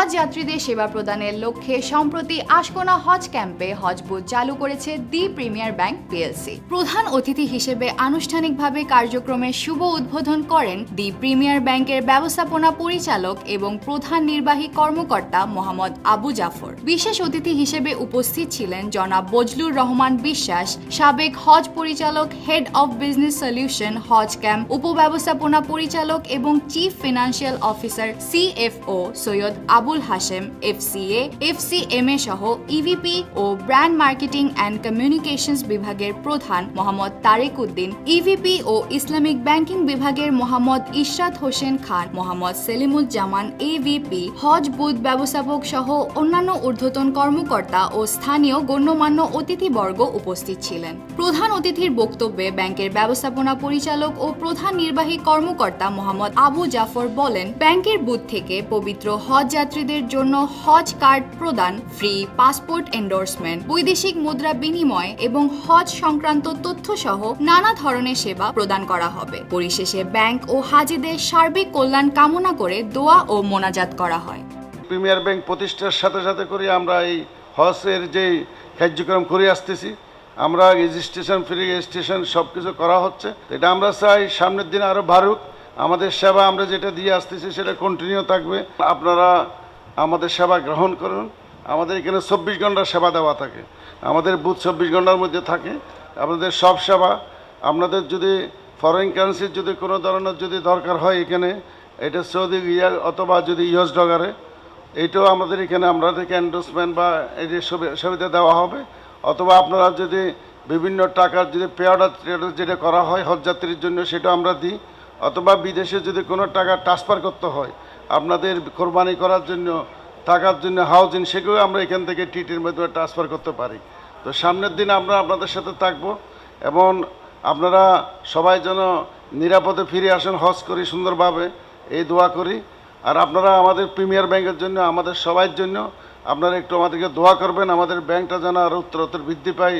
হজ যাত্রীদের সেবা প্রদানের লক্ষ্যে সম্প্রতি আশকোনা হজ ক্যাম্পে হজ বুথ চালু করেছে দি প্রিমিয়ার ব্যাংক পিএলসি। প্রধান অতিথি হিসেবে আনুষ্ঠানিকভাবে কার্যক্রমের শুভ উদ্বোধন করেন দি প্রিমিয়ার ব্যাংকের ব্যবস্থাপনা পরিচালক এবং প্রধান নির্বাহী কর্মকর্তা মোহাম্মদ আবু জাফর। বিশেষ অতিথি হিসেবে উপস্থিত ছিলেন জনাব বজলুর রহমান বিশ্বাস, সাবেক হজ পরিচালক, হেড অব বিজনেস সলিউশন হজ ক্যাম্প উপব্যবস্থাপনা পরিচালক এবং chief financial officer CFO Syed Abul Hashem, FCA, FCMA সহ ইভিপি ও ব্র্যান্ড মার্কেটিং অ্যান্ড কমিউনিকেশনস বিভাগের প্রধান মোহাম্মদ তারেক উদ্দিন ইভিপি ও ইসলামিক ব্যাংকিং বিভাগের মোহাম্মদ ইশরাত হোসেন খান, মোহাম্মদ সেলিমুজ্জামান এভিপি হজ বুথ ব্যবস্থাপক সহ অন্যান্য ঊর্ধ্বতন কর্মকর্তা ও স্থানীয় গণ্যমান্য অতিথিবর্গ উপস্থিত ছিলেন। প্রধান অতিথির বক্তব্যে ব্যাংকের ব্যবস্থাপনা পরিচালক ও প্রধান নির্বাহী কর্মকর্তা মোহাম্মদ আবু জাফর বলেন, ব্যাংকের বুথ থেকে পবিত্র হজ যাত্রীদের জন্য হজ কার্ড প্রদান, ফ্রি পাসপোর্ট এন্ডোর্সমেন্ট বৈদেশিক মুদ্রা বিনিময় এবং হজ সংক্রান্ত তথ্য সহ নানা ধরনের সেবা প্রদান করা হবে। পরিশেষে ব্যাংক ও হাজিদের সার্বিক কল্যাণ কামনা করে দোয়া ও মোনাজাত করা হয়। প্রিমিয়ার ব্যাংক প্রতিষ্ঠার সাথে সাথে করে আমরা এই হজের যে কার্যক্রম করে আসতেছি। আমরা রেজিস্ট্রেশন ফ্রি রেজিস্ট্রেশন সব কিছু করা হচ্ছে। এটা আমরা চাই সামনের দিন আরও বাড়ুক। আমাদের সেবা আমরা যেটা দিয়ে আসতেছি সেটা কন্টিনিউ থাকবে। আপনারা আমাদের সেবা গ্রহণ করুন। আমাদের এখানে চব্বিশ ঘণ্টার সেবা দেওয়া থাকে। আমাদের বুথ চব্বিশ ঘণ্টার মধ্যে থাকে। আপনাদের সব সেবা। আপনাদের যদি ফরেন কারেন্সির যদি কোনো ধরনের যদি দরকার হয় এখানে, এটা সৌদি ইয়ার অথবা যদি ইউএস ডলারে এইটাও আমাদের এখানে আমাদেরকে এন্ডোসমেন্ট বা এই যে সুবিধা দেওয়া হবে। অথবা আপনারা যদি বিভিন্ন টাকার যদি পেয়ার যেটা করা হয় হজযাত্রীর জন্য সেটা আমরা দিই। অথবা বিদেশে যদি কোনো টাকা ট্রান্সফার করতে হয় আপনাদের কোরবানি করার জন্য, থাকার জন্য হাউজিং সেগুলো আমরা এখান থেকে টিটির মাধ্যমে ট্রান্সফার করতে পারি। তো সামনের দিন আমরা আপনাদের সাথে থাকব এবং আপনারা সবাই যেন নিরাপদে ফিরে আসেন, হজ করি সুন্দরভাবে, এই দোয়া করি। আর আপনারা আমাদের প্রিমিয়ার ব্যাংকের জন্য, আমাদের সবার জন্য আপনারা একটু আমাদেরকে দোয়া করবেন, আমাদের ব্যাংকটা যেন আরও উত্তরোত্তর বৃদ্ধি পায়।